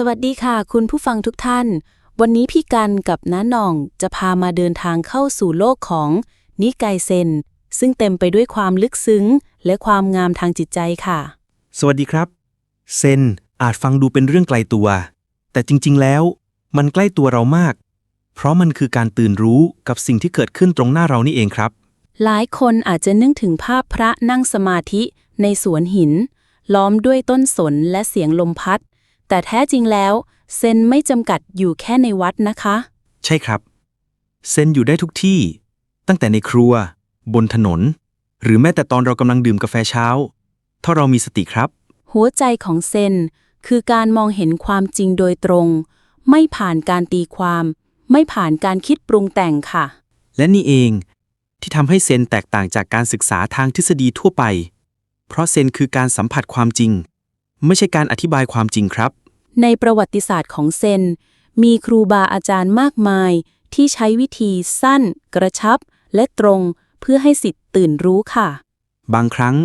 สวัสดีค่ะ คุณผู้ฟังทุกท่าน วันนี้พี่กันกับน้าหน่องจะพามาเดินทางเข้าสู่โลกของนิกายเซน ซึ่งเต็มไปด้วยความลึกซึ้ง และความงามทางจิตใจค่ะ สวัสดีครับ เซนอาจฟังดูเป็นเรื่องไกลตัว แต่จริงๆแล้ว มันใกล้ตัวเรามาก เพราะมันคือการตื่นรู้กับสิ่งที่เกิดขึ้นตรงหน้าเรานี่เองครับ หลายคนอาจจะนึกถึงภาพพระนั่งสมาธิในสวนหิน ล้อมด้วยต้นสนและเสียงลมพัด แต่แท้จริงแล้วเซนไม่จำกัดอยู่แค่ในวัดนะคะ ใช่ครับ เซนอยู่ได้ทุกที่ ตั้งแต่ในครัว บนถนน หรือแม้แต่ตอนเรากำลังดื่มกาแฟเช้า ถ้าเรามีสติครับ หัวใจของเซนคือการมองเห็นความจริงโดยตรง ไม่ผ่านการตีความ ไม่ผ่านการคิดปรุงแต่งค่ะ และนี่เองที่ทำให้เซนแตกต่างจากการศึกษาทางทฤษฎีทั่วไป เพราะเซนคือการสัมผัสความจริง ไม่ใช่การอธิบายความจริงครับ ในประวัติศาสตร์ของเซน มีครูบาอาจารย์มากมาย ที่ใช้วิธีสั้น กระชับ และตรง เพื่อให้สิทธิ์ตื่นรู้ค่ะ บางครั้ง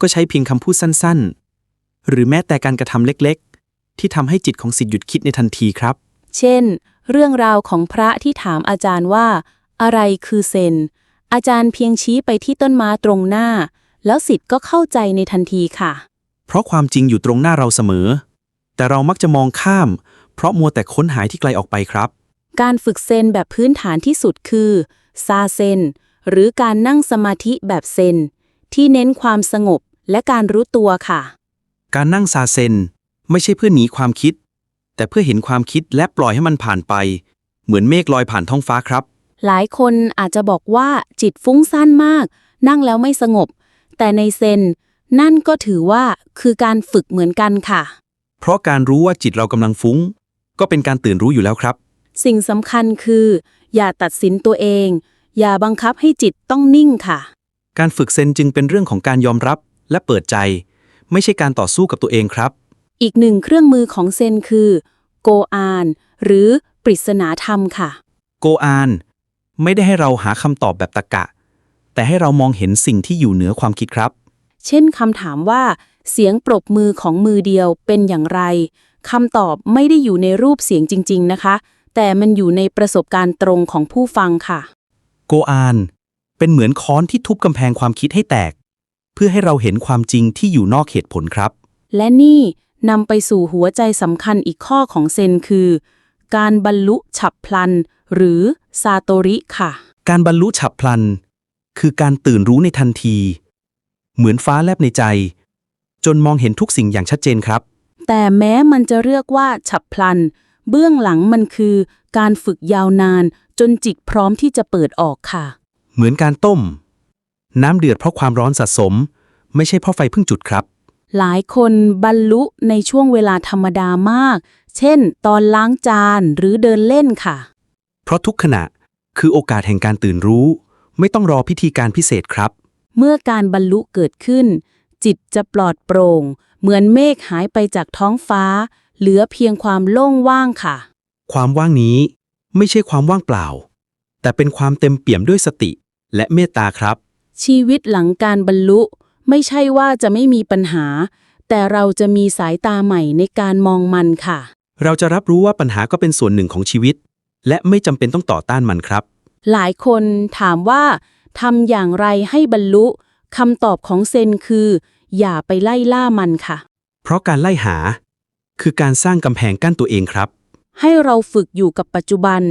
ก็ใช้เพียงคำพูดสั้นๆ หรือแม้แต่การกระทำเล็กๆ ที่ทำให้จิตของสิทธิ์หยุดคิดในทันทีครับ เช่น เรื่องราวของพระที่ถามอาจารย์ว่า อะไรคือเซน อาจารย์เพียงชี้ไปที่ต้นไม้ตรงหน้า แล้วสิทธิ์ก็เข้าใจในทันทีค่ะ เพราะความจริงอยู่ตรงหน้าเราเสมอ แต่เรามักจะมองข้าม เพราะมัวแต่ค้นหาที่ไกลออกไปครับ การฝึกเซนแบบพื้นฐานที่สุดคือ ซาเซน หรือการนั่งสมาธิแบบเซน ที่เน้นความสงบและการรู้ตัวค่ะ การนั่งซาเซน ไม่ใช่เพื่อหนีความคิด แต่เพื่อเห็นความคิดและปล่อยให้มันผ่านไป เหมือนเมฆลอยผ่านท้องฟ้าครับ หลายคนอาจจะบอกว่าจิตฟุ้งซ่านมาก นั่งแล้วไม่สงบ แต่ในเซน นั่นก็ถือว่าคือการฝึกเหมือนกันค่ะ เพราะการรู้ว่าจิตเรากำลังฟุ้ง ก็เป็นการตื่นรู้อยู่แล้วครับ สิ่งสำคัญคือ อย่าตัดสินตัวเอง อย่าบังคับให้จิตต้องนิ่งค่ะ การฝึกเซนจึงเป็นเรื่องของการยอมรับและเปิดใจ ไม่ใช่การต่อสู้กับตัวเองครับ อีกหนึ่งเครื่องมือของเซนคือ โกอาน หรือปริศนาธรรมค่ะ โกอาน ไม่ได้ให้เราหาคำตอบแบบตะกะ แต่ให้เรามองเห็นสิ่งที่อยู่เหนือความคิดครับ เช่นคำถามว่า เสียงปรบมือของมือเดียวเป็นอย่างไรคำตอบไม่ได้อยู่ในรูปเสียงจริง ๆ นะคะ แต่มันอยู่ในประสบการณ์ตรงของผู้ฟังค่ะ โกอาน เป็นเหมือนค้อนที่ทุบกำแพงความคิดให้แตก เพื่อให้เราเห็นความจริงที่อยู่นอกเหตุผลครับ และนี่นำไปสู่หัวใจสำคัญอีกข้อของเซนคือ การบรรลุฉับพลัน หรือซาโตริค่ะ การบรรลุฉับพลัน คือการตื่นรู้ในทันที เหมือนฟ้าแลบในใจ จนมองเห็นทุกสิ่งอย่างชัดเจนครับ แต่แม้มันจะเรียกว่าฉับพลัน เบื้องหลังมันคือการฝึกยาวนาน จนจิตพร้อมที่จะเปิดออกค่ะ เหมือนการต้ม น้ำเดือดเพราะความร้อนสะสม ไม่ใช่เพราะไฟเพิ่งจุดครับ หลายคนบรรลุในช่วงเวลาธรรมดามาก เช่น ตอนล้างจานหรือเดินเล่นค่ะ เพราะทุกขณะคือโอกาสแห่งการตื่นรู้ ไม่ต้องรอพิธีการพิเศษครับ เมื่อการบรรลุเกิดขึ้น จิตจะปลอดโปร่ง เหมือนเมฆหายไปจากท้องฟ้า เหลือเพียงความโล่งว่างค่ะ ความว่างนี้ไม่ใช่ความว่างเปล่า แต่เป็นความเต็มเปี่ยมด้วยสติและเมตตาครับ ชีวิตหลังการบรรลุ ไม่ใช่ว่าจะไม่มีปัญหา แต่เราจะมีสายตาใหม่ในการมองมันค่ะ เราจะรับรู้ว่าปัญหาก็เป็นส่วนหนึ่งของชีวิต และไม่จำเป็นต้องต่อต้านมันครับ หลายคนถามว่า ทำอย่างไรให้บรรลุคำตอบของเซนคือ อย่าไปไล่ล่ามันค่ะ เพราะการไล่หา คือการสร้างกำแพงกั้นตัวเองครับ ให้เราฝึกอยู่กับปัจจุบัน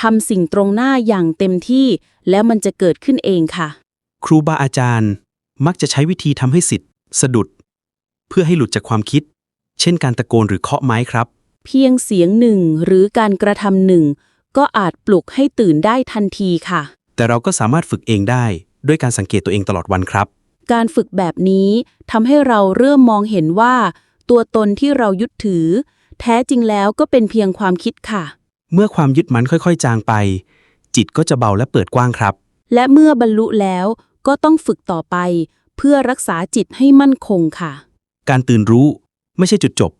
ทำสิ่งตรงหน้าอย่างเต็มที่ แล้วมันจะเกิดขึ้นเองค่ะ ครูบาอาจารย์มักจะใช้วิธีทำให้สิทธิ์สะดุด เพื่อให้หลุดจากความคิด เช่นการตะโกนหรือเคาะไม้ครับ เพียงเสียงหนึ่งหรือการกระทำหนึ่งก็อาจปลุกให้ตื่นได้ทันทีค่ะ แต่เราก็สามารถฝึกเองได้ ด้วยการสังเกตตัวเองตลอดวันครับ การฝึกแบบนี้ทำให้เราเริ่มมองเห็นว่า ตัวตนที่เรายึดถือ แท้จริงแล้วก็เป็นเพียงความคิดค่ะ เมื่อความยึดมั่นค่อยๆ จางไป จิตก็จะเบาและเปิดกว้างครับ และเมื่อบรรลุแล้วก็ต้องฝึกต่อไป เพื่อรักษาจิตให้มั่นคงค่ะ การตื่นรู้ไม่ใช่จุดจบ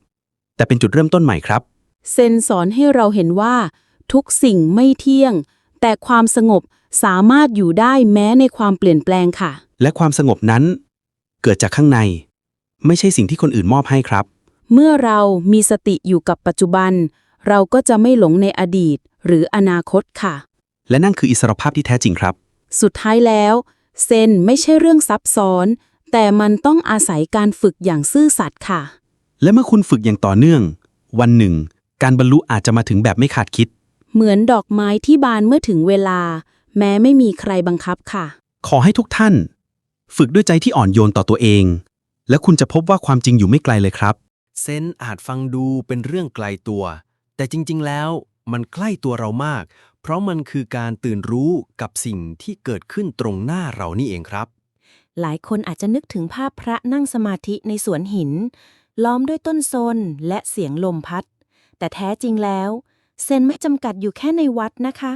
แต่เป็นจุดเริ่มต้นใหม่ครับ เซนสอนให้เราเห็นว่า ทุกสิ่งไม่เที่ยง แต่ความสงบ สามารถอยู่ได้แม้ในความเปลี่ยนแปลงค่ะ และความสงบนั้น เกิดจากข้างใน ไม่ใช่สิ่งที่คนอื่นมอบให้ครับ เมื่อเรามีสติอยู่กับปัจจุบัน เราก็จะไม่หลงในอดีต หรืออนาคตค่ะ และนั่นคืออิสรภาพที่แท้จริงครับ สุดท้ายแล้ว เซนไม่ใช่เรื่องซับซ้อน แต่มันต้องอาศัยการฝึกอย่างซื่อสัตย์ค่ะ และเมื่อคุณฝึกอย่างต่อเนื่อง วันหนึ่ง การบรรลุอาจจะมาถึงแบบไม่ขาดคิด เหมือนดอกไม้ที่บานเมื่อถึงเวลา แม้ไม่มีใครบังคับค่ะ ขอให้ทุกท่าน ฝึกด้วยใจที่อ่อนโยนต่อตัวเอง และคุณจะพบว่าความจริงอยู่ไม่ไกลเลยครับ เซนส์อาจฟังดูเป็นเรื่องไกลตัว แต่จริง ๆ แล้วมันใกล้ตัวเรามาก เพราะมันคือการตื่นรู้กับสิ่งที่เกิดขึ้นตรงหน้าเรานี่เองครับ หลายคนอาจจะนึกถึงภาพพระนั่งสมาธิในสวนหิน ล้อมด้วยต้นโซนและเสียงลมพัด แต่แท้จริงแล้ว เซนไม่จำกัดอยู่แค่ในวัดนะคะ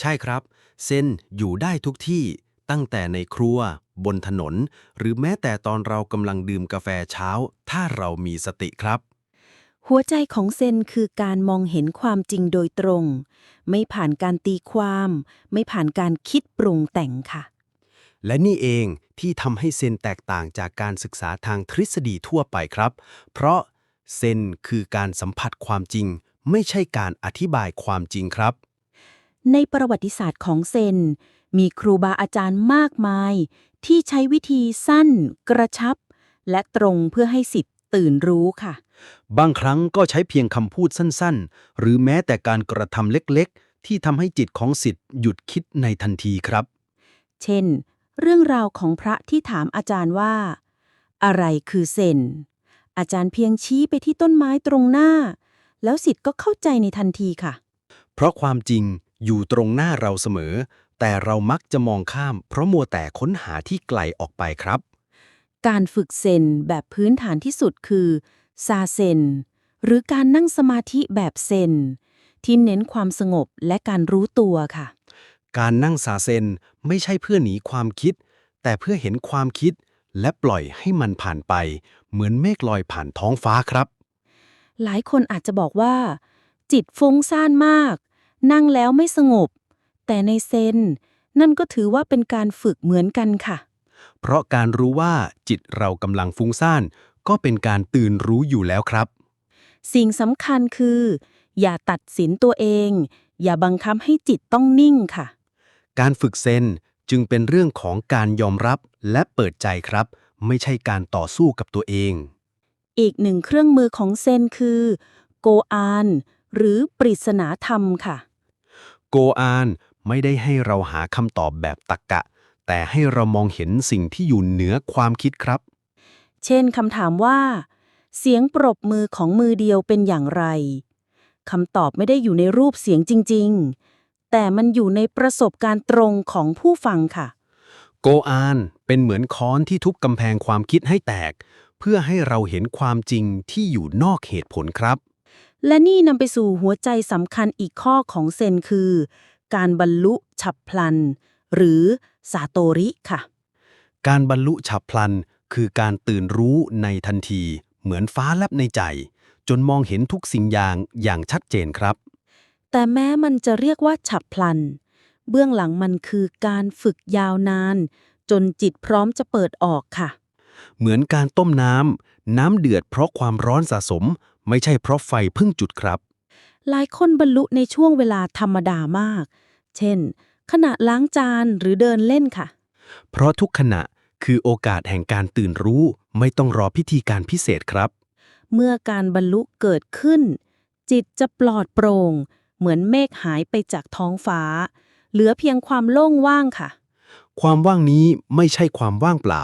ใช่ครับ เซนอยู่ได้ทุกที่ตั้งแต่ในครัว บนถนน หรือแม้แต่ตอนเรากำลังดื่มกาแฟเช้า ถ้าเรามีสติครับ หัวใจของเซนคือการมองเห็นความจริงโดยตรง ไม่ผ่านการตีความ ไม่ผ่านการคิดปรุงแต่งค่ะ และนี่เองที่ทำให้เซนแตกต่างจากการศึกษาทางทฤษฎีทั่วไปครับ เพราะเซนคือการสัมผัสความจริง ไม่ใช่การอธิบายความจริงครับ ในประวัติศาสตร์ของเซน มีครูบาอาจารย์มากมาย ที่ใช้วิธีสั้น กระชับ และตรงเพื่อให้สิทธิ์ตื่นรู้ค่ะ บางครั้งก็ใช้เพียงคำพูดสั้นๆ หรือแม้แต่การกระทำเล็กๆ ที่ทำให้จิตของสิทธิ์หยุดคิดในทันทีครับ เช่น เรื่องราวของพระที่ถามอาจารย์ว่า อะไรคือเซนอาจารย์เพียงชี้ไปที่ต้นไม้ตรงหน้า แล้วสิทธิ์ก็เข้าใจในทันทีค่ะ เพราะความจริง อยู่ตรงหน้าเราเสมอ แต่เรามักจะมองข้าม เพราะมัวแต่ค้นหาที่ไกลออกไปครับ การฝึกเซนแบบพื้นฐานที่สุดคือซาเซนหรือการนั่งสมาธิแบบเซนที่เน้นความสงบและการรู้ตัวค่ะ การนั่งสาเซนไม่ใช่เพื่อหนีความคิด แต่เพื่อเห็นความคิด และปล่อยให้มันผ่านไป เหมือนเมฆลอยผ่านท้องฟ้าครับ หลายคนอาจจะบอกว่า จิตฟุ้งซ่านมาก นั่งแล้วไม่สงบ แต่ในเซนนั่นก็ถือว่าเป็นการฝึกเหมือนกันค่ะ เพราะการรู้ว่าจิตเรากำลังฟุ้งซ่าน ก็เป็นการตื่นรู้อยู่แล้วครับ สิ่งสำคัญคือ อย่าตัดสินตัวเอง อย่าบังคับให้จิตต้องนิ่งค่ะ การฝึกเซนจึงเป็นเรื่องของการยอมรับและเปิดใจครับ ไม่ใช่การต่อสู้กับตัวเอง อีกหนึ่งเครื่องมือของเซนคือ โกอาน หรือปริศนาธรรมค่ะ โกอานไม่ได้ให้เราหาคำตอบแบบตรรกะ แต่ให้เรามองเห็นสิ่งที่อยู่เหนือความคิดครับ เช่นคำถามว่า เสียงปรบมือของมือเดียวเป็นอย่างไรคำตอบไม่ได้อยู่ในรูปเสียงจริง ๆ แต่มันอยู่ในประสบการณ์ตรงของผู้ฟังค่ะ โกอานเป็นเหมือนค้อนที่ทุบกำแพงความคิดให้แตก เพื่อให้เราเห็นความจริงที่อยู่นอกเหตุผลครับ และนี่นำไปสู่หัวใจสำคัญอีกข้อของเซนคือ การบรรลุฉับพลัน หรือสาโตริค่ะ การบรรลุฉับพลัน คือการตื่นรู้ในทันที เหมือนฟ้าแลบในใจ จนมองเห็นทุกสิ่งอย่างอย่างชัดเจนครับ แต่แม้มันจะเรียกว่าฉับพลัน เบื้องหลังมันคือการฝึกยาวนาน จนจิตพร้อมจะเปิดออกค่ะ เหมือนการต้มน้ำน้ำเดือดเพราะความร้อนสะสม ไม่ใช่เพราะไฟเพิ่งจุดครับ หลายคนบรรลุในช่วงเวลาธรรมดามาก เช่น ขณะล้างจานหรือเดินเล่นค่ะ เพราะทุกขณะคือโอกาสแห่งการตื่นรู้ไม่ต้องรอพิธีการพิเศษครับ เมื่อการบรรลุเกิดขึ้น จิตจะปลอดโปร่ง เหมือนเมฆหายไปจากท้องฟ้า เหลือเพียงความโล่งว่างค่ะ ความว่างนี้ไม่ใช่ความว่างเปล่า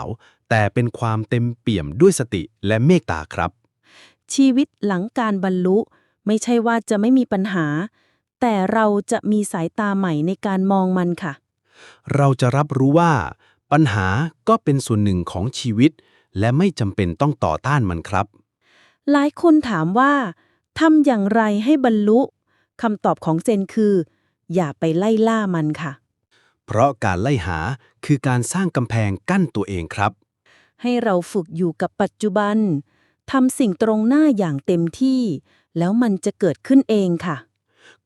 แต่เป็นความเต็มเปี่ยมด้วยสติและเมตตาครับ ชีวิตหลังการบรรลุ ไม่ใช่ว่าจะไม่มีปัญหา แต่เราจะมีสายตาใหม่ในการมองมันค่ะ เราจะรับรู้ว่า ปัญหาก็เป็นส่วนหนึ่งของชีวิต และไม่จำเป็นต้องต่อต้านมันครับ หลายคนถามว่าทำอย่างไรให้บรรลุคำตอบของเซนคือ อย่าไปไล่ล่ามันค่ะ เพราะการไล่หาคือการสร้างกำแพงกั้นตัวเองครับ ให้เราฝึกอยู่กับปัจจุบัน ทำสิ่งตรงหน้าอย่างเต็มที่ แล้วมันจะเกิดขึ้นเองค่ะ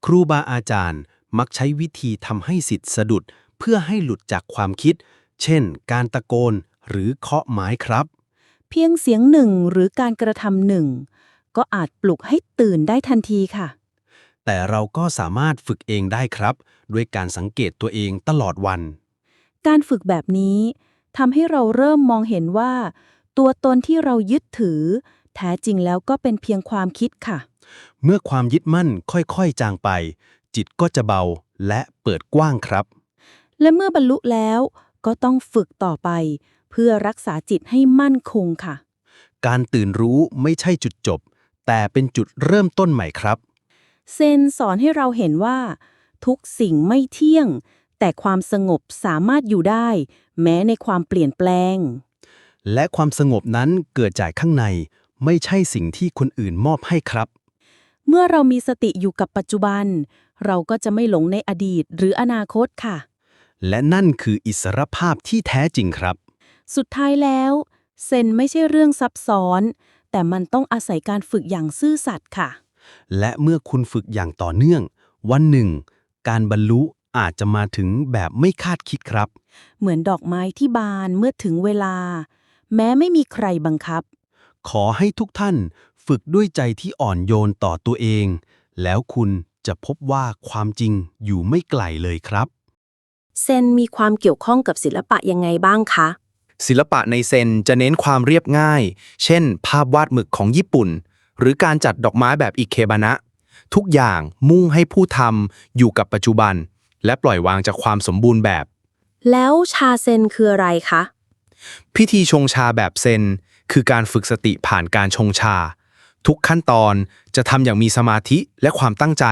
ครูบาอาจารย์มักใช้วิธีทำให้สิทธิ์สะดุด เพื่อให้หลุดจากความคิด เช่น การตะโกนหรือเคาะไม้ครับ เพียงเสียงหนึ่งหรือการกระทำหนึ่ง ก็อาจปลุกให้ตื่นได้ทันทีค่ะ แต่เราก็สามารถฝึกเองได้ครับ ด้วยการสังเกตตัวเองตลอดวัน การฝึกแบบนี้ทำให้เราเริ่มมองเห็นว่า ตัวตนที่เรายึดถือ แท้จริงแล้วก็เป็นเพียงความคิดค่ะ เมื่อความยึดมั่นค่อยๆ จางไป จิตก็จะเบาและเปิดกว้างครับ และเมื่อบรรลุแล้วก็ต้องฝึกต่อไป เพื่อรักษาจิตให้มั่นคงค่ะ การตื่นรู้ไม่ใช่จุดจบ แต่เป็นจุดเริ่มต้นใหม่ครับ เซนสอนให้เราเห็นว่า ทุกสิ่งไม่เที่ยง แต่ความสงบสามารถอยู่ได้ แม้ในความเปลี่ยนแปลง และความสงบนั้นเกิดจากข้างใน ไม่ใช่สิ่งที่คนอื่นมอบให้ครับ เมื่อเรามีสติอยู่กับปัจจุบัน เราก็จะไม่หลงในอดีตหรืออนาคตค่ะ และนั่นคืออิสรภาพที่แท้จริงครับ สุดท้ายแล้วเซนไม่ใช่เรื่องซับซ้อน แต่มันต้องอาศัยการฝึกอย่างซื่อสัตย์ค่ะ และเมื่อคุณฝึกอย่างต่อเนื่อง วันหนึ่ง การบรรลุอาจจะมาถึงแบบไม่คาดคิดครับ เหมือนดอกไม้ที่บานเมื่อถึงเวลา แม้ไม่มีใครบังคับ ขอให้ทุกท่านฝึกด้วยใจที่อ่อนโยนต่อตัวเอง แล้วคุณจะพบว่าความจริงอยู่ไม่ไกลเลยครับ เซนมีความเกี่ยวข้องกับศิลปะยังไงบ้างคะ ศิลปะในเซนจะเน้นความเรียบง่าย เช่น ภาพวาดหมึกของญี่ปุ่น หรือการจัดดอกไม้แบบอิเคบานะ ทุกอย่างมุ่งให้ผู้ทำอยู่กับปัจจุบัน และปล่อยวางจากความสมบูรณ์แบบ แล้วชาเซนคืออะไรคะ พิธีชงชาแบบเซน คือการฝึกสติผ่านการชงชา ทุกขั้นตอนจะทำอย่างมีสมาธิและความตั้งใจ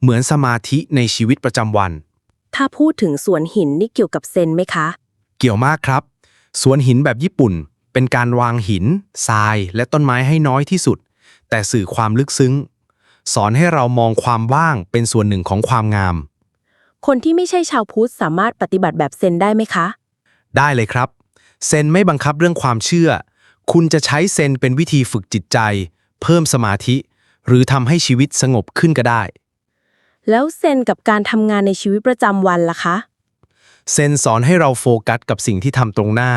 เหมือนสมาธิในชีวิตประจำวัน ถ้าพูดถึงสวนหินนี่เกี่ยวกับเซนไหมคะ เกี่ยวมากครับ สวนหินแบบญี่ปุ่น เป็นการวางหินทราย และต้นไม้ให้น้อยที่สุด แต่สื่อความลึกซึ้ง สอนให้เรามองความว่างเป็นส่วนหนึ่งของความงาม คนที่ไม่ใช่ชาวพุทธสามารถปฏิบัติแบบเซนได้ไหมคะ ได้เลยครับ เซนไม่บังคับเรื่องความเชื่อ คุณจะใช้เซนเป็นวิธีฝึกจิตใจ เพิ่มสมาธิ หรือทำให้ชีวิตสงบขึ้นก็ได้ แล้วเซนกับการทำงานในชีวิตประจำวันล่ะคะ เซนสอนให้เราโฟกัสกับสิ่งที่ทำตรงหน้า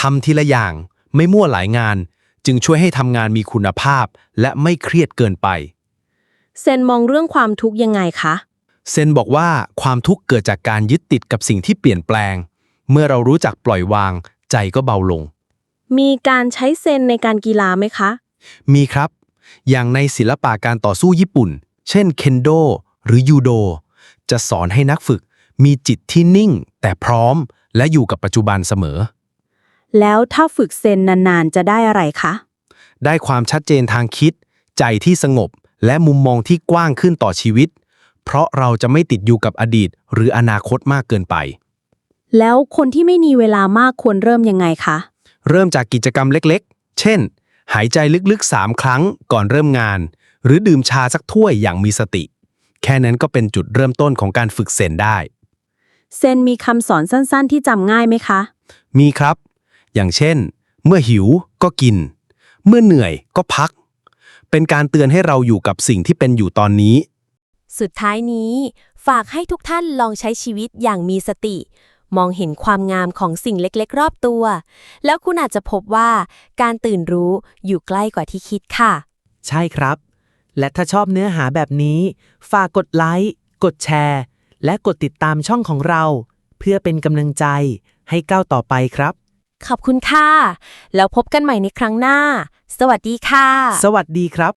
ทำทีละอย่างไม่มั่วหลายงาน จึงช่วยให้ทำงานมีคุณภาพ และไม่เครียดเกินไป เซนมองเรื่องความทุกข์ยังไงคะ เซนบอกว่าความทุกข์เกิดจากการยึดติดกับสิ่งที่เปลี่ยนแปลง เมื่อเรารู้จักปล่อยวาง ใจก็เบาลง มีการใช้เซนในการกีฬาไหมคะ มีครับ อย่างในศิลปะการต่อสู้ญี่ปุ่น เช่นเคนโดหรือยูโด จะสอนให้นักฝึก มีจิตที่นิ่ง แต่พร้อม และอยู่กับปัจจุบันเสมอ แล้วถ้าฝึกเซนนานๆ จะได้อะไรคะ ได้ความชัดเจนทางคิด ใจที่สงบ และมุมมองที่กว้างขึ้นต่อชีวิต เพราะเราจะไม่ติดอยู่กับอดีต หรืออนาคตมากเกินไป แล้วคนที่ไม่มีเวลามากควรเริ่มยังไงคะ เริ่มจากกิจกรรมเล็กๆ เช่น หายใจลึกๆ 3 ครั้งก่อนเริ่มงาน หรือดื่มชาสักถ้วยอย่างมีสติ แค่นั้นก็เป็นจุดเริ่มต้นของการฝึกเซนได้ เซนมีคำสอนสั้นๆ ที่จำง่ายไหมคะ มีครับ อย่างเช่น เมื่อหิวก็กิน เมื่อเหนื่อยก็พัก เป็นการเตือนให้เราอยู่กับสิ่งที่เป็นอยู่ตอนนี้ สุดท้ายนี้ ฝากให้ทุกท่านลองใช้ชีวิตอย่างมีสติ มองเห็นความงามของสิ่งเล็กๆ รอบตัว แล้วคุณอาจจะพบว่าการตื่นรู้อยู่ใกล้กว่าที่คิดค่ะ ใช่ครับ และถ้าชอบเนื้อหาแบบนี้ ฝากกดไลค์ กดแชร์ และกดติดตามช่องของเรา เพื่อเป็นกำลังใจให้ก้าวต่อไปครับ ขอบคุณค่ะ แล้วพบกันใหม่ในครั้งหน้า สวัสดีค่ะ สวัสดีครับ